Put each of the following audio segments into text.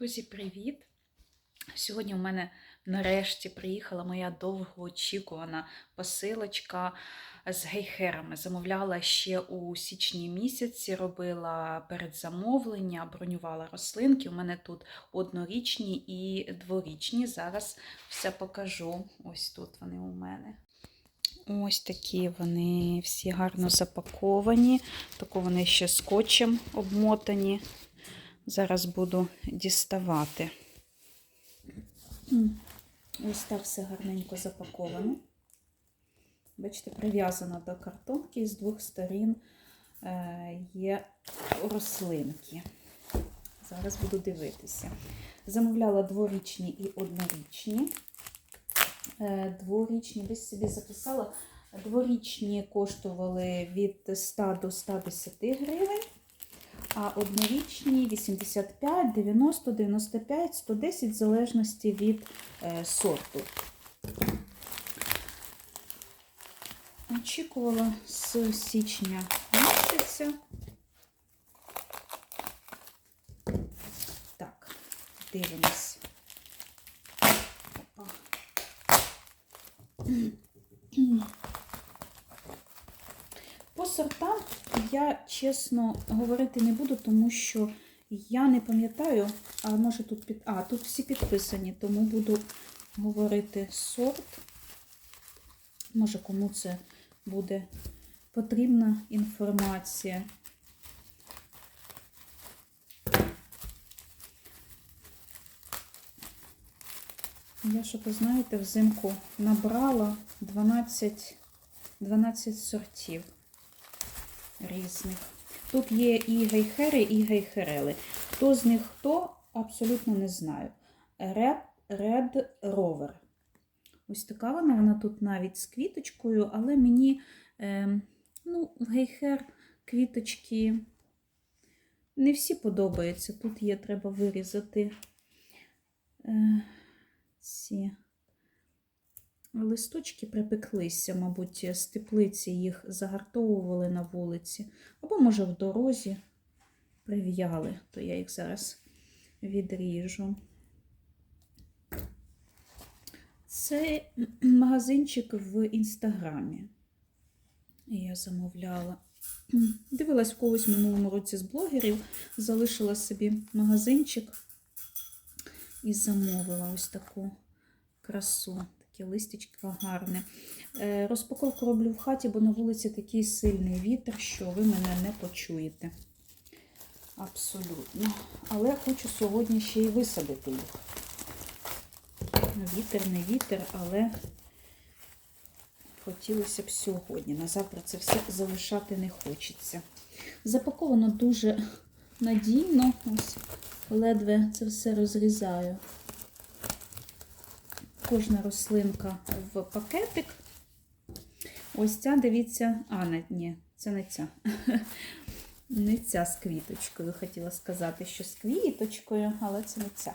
Друзі, привіт! Сьогодні у мене нарешті приїхала моя довгоочікувана посилочка з гейхерами. Замовляла ще у січні місяці, робила передзамовлення, бронювала рослинки. У мене тут однорічні і дворічні. Зараз все покажу. Ось тут вони у мене. Ось такі вони всі гарно запаковані. Тако вони ще скотчем обмотані. Зараз буду діставати. Ось так все гарненько запаковано. Бачите, прив'язано до картонки і з двох сторін е, є рослинки. Зараз буду дивитися. Замовляла дворічні і однорічні. Е, Дворічні, десь собі записала. Дворічні коштували від 100 до 110 гривень а однорічні 85, 90, 95, 110 в залежності від е, сорту. Очікувала з січня місяця. Так, дивимось. По сортам я чесно говорити не буду, тому що я не пам'ятаю, а може тут під. А, тут всі підписані, тому буду говорити сорт. Може, кому це буде потрібна інформація. Я, що ви знаєте, взимку набрала 12, 12 сортів різних. Тут є і гейхери, і гейхерели. Хто з них хто, абсолютно не знаю. Red, Red Rover. Ось така вона, вона тут навіть з квіточкою, але мені е, ну, гейхер квіточки не всі подобаються. Тут є, треба вирізати е, ці. Листочки припеклися, мабуть, з теплиці їх загартовували на вулиці, або, може, в дорозі прив'яли, то я їх зараз відріжу. Це магазинчик в інстаграмі. Я замовляла. Дивилась в когось в минулому році з блогерів, залишила собі магазинчик і замовила ось таку красу. Таке листячко гарне. Е, Розпаковку роблю в хаті, бо на вулиці такий сильний вітер, що ви мене не почуєте. Абсолютно. Але хочу сьогодні ще й висадити їх. Вітер, не вітер, але хотілося б сьогодні. На завтра це все залишати не хочеться. Запаковано дуже надійно. Ось ледве це все розрізаю кожна рослинка в пакетик. Ось ця, дивіться, а, не, ні, це не ця. Не ця з квіточкою. Хотіла сказати, що з квіточкою, але це не ця.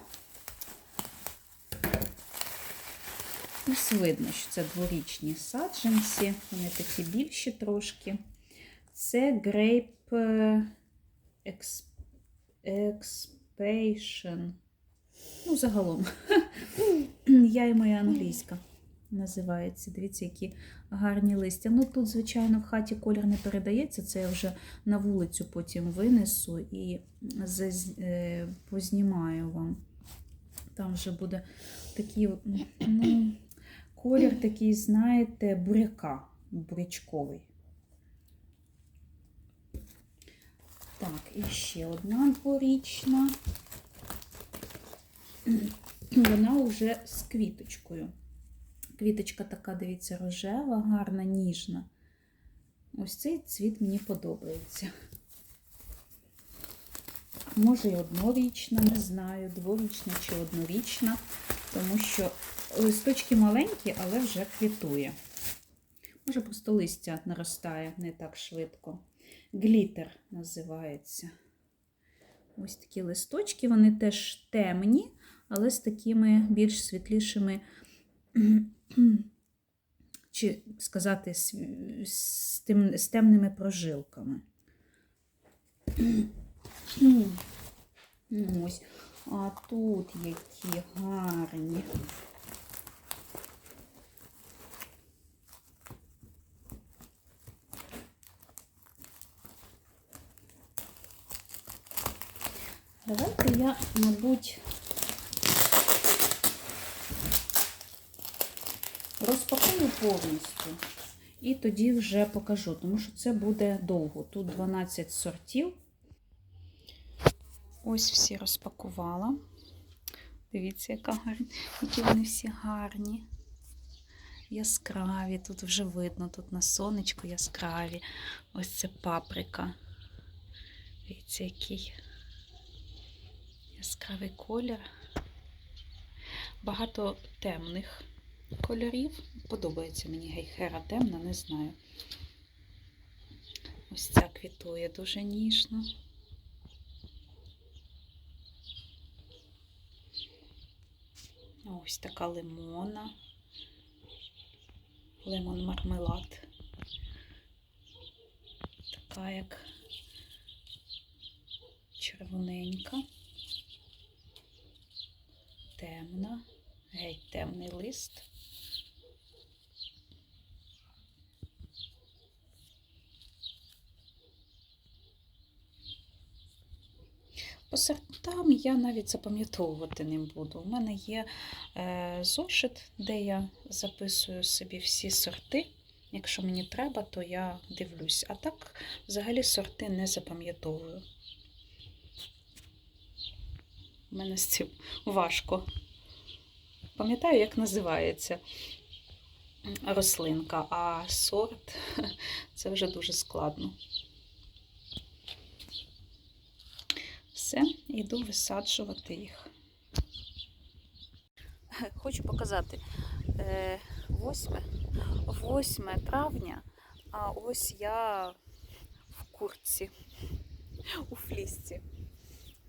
Ось видно, що це дворічні саджанці, вони такі більші трошки. Це Grape Expansion. Ну, загалом. Я і моя англійська називається. Дивіться, які гарні листя. Ну, тут, звичайно, в хаті колір не передається, це я вже на вулицю потім винесу і е, познімаю вам. Там вже буде такий ну, колір такий, знаєте, буряка, бурячковий. Так, і ще одна дворічна. Вона вже з квіточкою. Квіточка така, дивіться, рожева, гарна, ніжна. Ось цей цвіт мені подобається. Може і однорічна, не знаю, дворічна чи однорічна, тому що листочки маленькі, але вже квітує. Може, просто листя наростає не так швидко. Глітер називається. Ось такі листочки, вони теж темні, але з такими більш світлішими, чи сказати, з, тем, з темними прожилками. Ось. А тут які гарні. Давайте я, мабуть, розпакую повністю і тоді вже покажу, тому що це буде довго. Тут 12 сортів. Ось всі розпакувала. Дивіться, яка гарна. Які вони всі гарні. Яскраві, тут вже видно, тут на сонечку яскраві. Ось це паприка. Дивіться, який яскравий колір. Багато темних кольорів. Подобається мені гейхера темна, не знаю. Ось ця квітує дуже ніжно. Ось така лимона. Лимон мармелад. Така як червоненька, темна, геть темний лист. По сортам я навіть запам'ятовувати не буду. У мене є е, зошит, де я записую собі всі сорти. Якщо мені треба, то я дивлюсь. А так, взагалі, сорти не запам'ятовую. У мене з цим важко. Пам'ятаю, як називається рослинка, а сорт це вже дуже складно. Все, йду висаджувати їх. Хочу показати 8, 8 травня, а ось я в куртці, у флісці.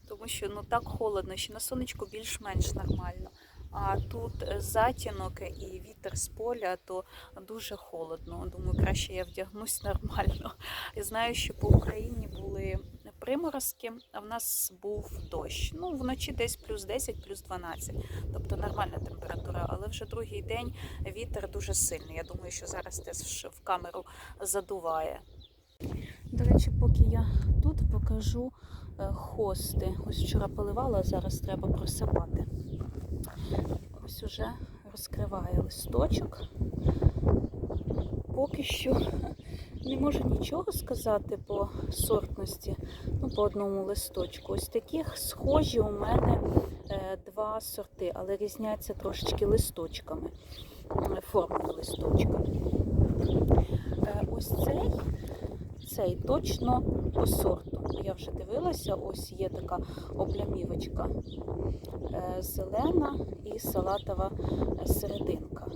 Тому що ну так холодно, ще на сонечку більш-менш нормально. А тут затінок і вітер з поля, то дуже холодно. Думаю, краще я вдягнусь нормально. Я знаю, що по Україні приморозки, а в нас був дощ. Ну, вночі десь плюс 10, плюс 12. Тобто нормальна температура, але вже другий день вітер дуже сильний. Я думаю, що зараз теж в камеру задуває. До речі, поки я тут покажу е, хости. Ось вчора поливала, а зараз треба просипати. Ось уже розкриває листочок. Поки що не можу нічого сказати по сортності, ну, по одному листочку. Ось таких схожі у мене е, два сорти, але різняться трошечки листочками, е, формою листочка. Е, ось цей, цей точно по сорту. Я вже дивилася, ось є така облямівочка зелена і салатова серединка.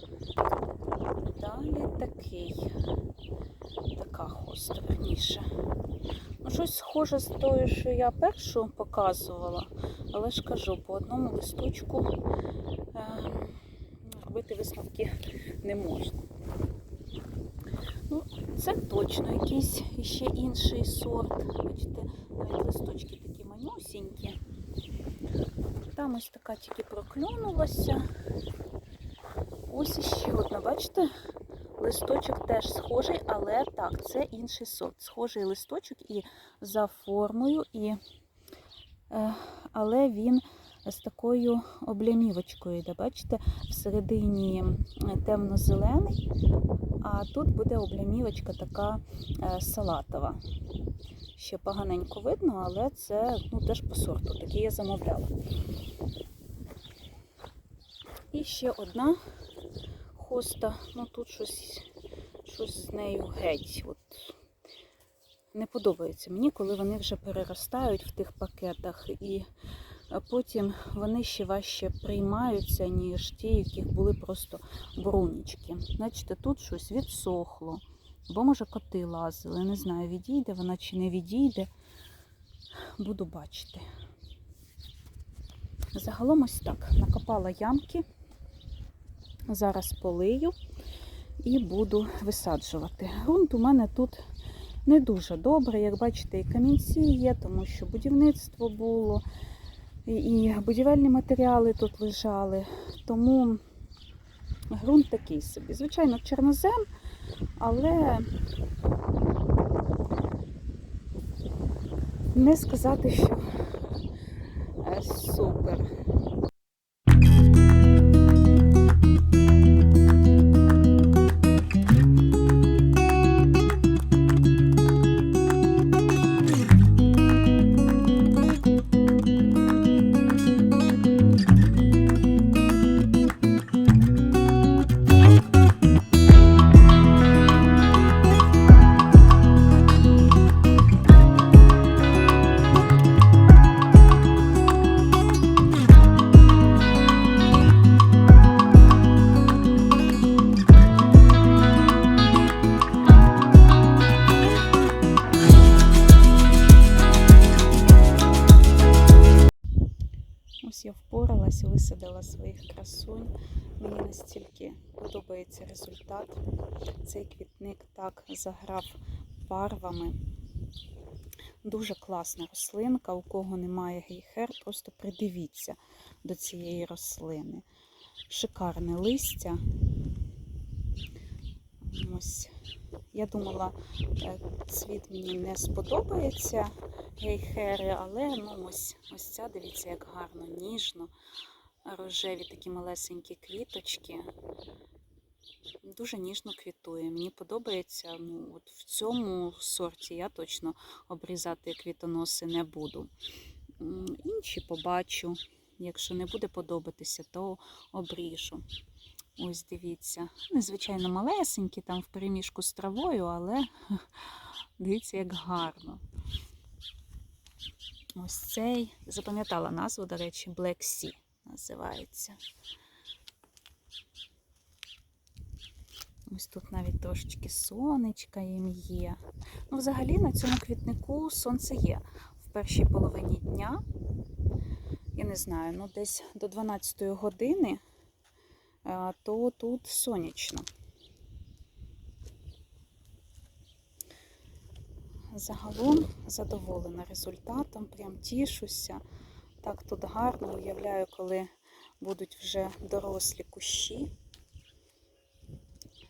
Далі такий, хоста. Ну, щось схоже з тою, що я першу показувала, але ж кажу, по одному листочку е, робити висновки не можна. Ну, це точно якийсь ще інший сорт. Бачите, навіть листочки такі манюсінькі. Там ось така тільки проклюнулася. Ось іще одна, бачите? Листочок теж схожий, але так, це інший сорт. Схожий листочок і за формою, і, е, але він з такою облямівочкою йде. Бачите, всередині темно-зелений, а тут буде облямівочка така е, салатова. Ще поганенько видно, але це ну, теж по сорту. Такі я замовляла. І ще одна хоста. Ну тут щось, щось з нею геть. От. Не подобається мені, коли вони вже переростають в тих пакетах, і потім вони ще важче приймаються, ніж ті, яких були просто брунічки. Бачите, тут щось відсохло. Бо, може, коти лазили. Не знаю, відійде вона чи не відійде. Буду бачити. Загалом ось так. Накопала ямки. Зараз полию і буду висаджувати. Грунт у мене тут не дуже добре. Як бачите, і камінці є, тому що будівництво було. і будівельні матеріали тут лежали. Тому ґрунт такий собі. Звичайно, чорнозем, але не сказати, що настільки подобається результат. Цей квітник так заграв барвами. Дуже класна рослинка. У кого немає гейхер, просто придивіться до цієї рослини. Шикарне листя. Ось. Я думала, е, цвіт мені не сподобається гейхери, але ну ось, ось ця, дивіться, як гарно, ніжно, рожеві такі малесенькі квіточки. Дуже ніжно квітує. Мені подобається. Ну, от в цьому сорті я точно обрізати квітоноси не буду. Інші побачу. Якщо не буде подобатися, то обріжу. Ось дивіться. Незвичайно малесенькі, там в переміжку з травою, але дивіться, як гарно. Ось цей, запам'ятала назву, до речі, Black Sea називається. Ось тут навіть трошечки сонечка їм є. Ну, взагалі на цьому квітнику сонце є в першій половині дня. Я не знаю, ну десь до 12 години, е, то тут сонячно. Загалом задоволена результатом, прям тішуся. Так тут гарно уявляю, коли будуть вже дорослі кущі.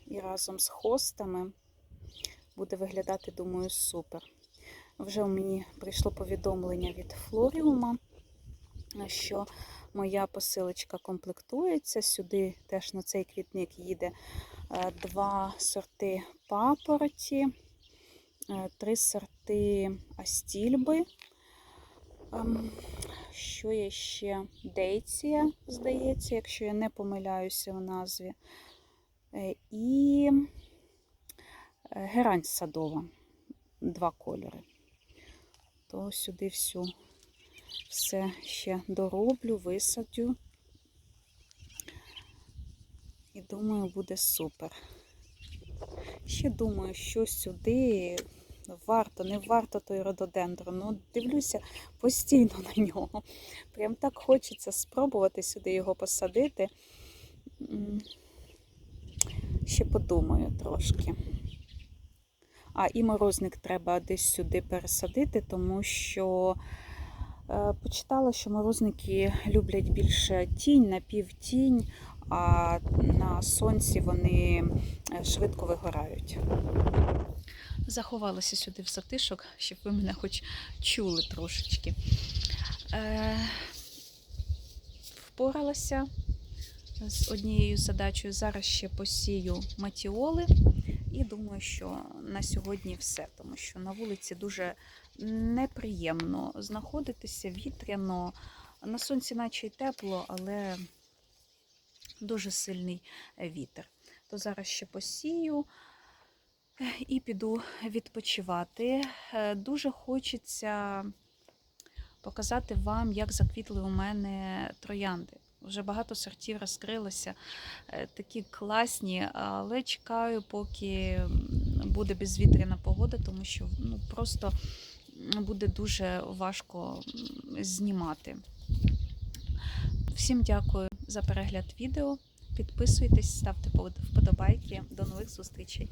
І разом з хостами буде виглядати, думаю, супер. Вже мені прийшло повідомлення від Флоріума, що моя посилочка комплектується. Сюди теж на цей квітник їде е, два сорти папороті, е, три сорти астільби. Що є ще? Дейція, здається, якщо я не помиляюся в назві. Е, І е, герань садова, два кольори. То сюди всю все ще дороблю, висадю. І думаю, буде супер. Ще думаю, що сюди варто, не варто той рододендрон. Ну, дивлюся постійно на нього. Прям так хочеться спробувати сюди його посадити. Ще подумаю трошки. А, і морозник треба десь сюди пересадити, тому що е, почитала, що морозники люблять більше тінь, напівтінь, а на сонці вони е, швидко вигорають. Заховалася сюди в затишок, щоб ви мене хоч чули трошечки. Е, впоралася з однією задачею. Зараз ще посію матіоли. І думаю, що на сьогодні все, тому що на вулиці дуже неприємно знаходитися, вітряно. На сонці, наче й тепло, але дуже сильний вітер. То зараз ще посію і піду відпочивати. Е, Дуже хочеться показати вам, як заквітли у мене троянди. Вже багато сортів розкрилося, е, такі класні, але чекаю, поки буде безвітряна погода, тому що ну, просто буде дуже важко знімати. Всім дякую за перегляд відео. Підписуйтесь, ставте вподобайки. До нових зустрічей!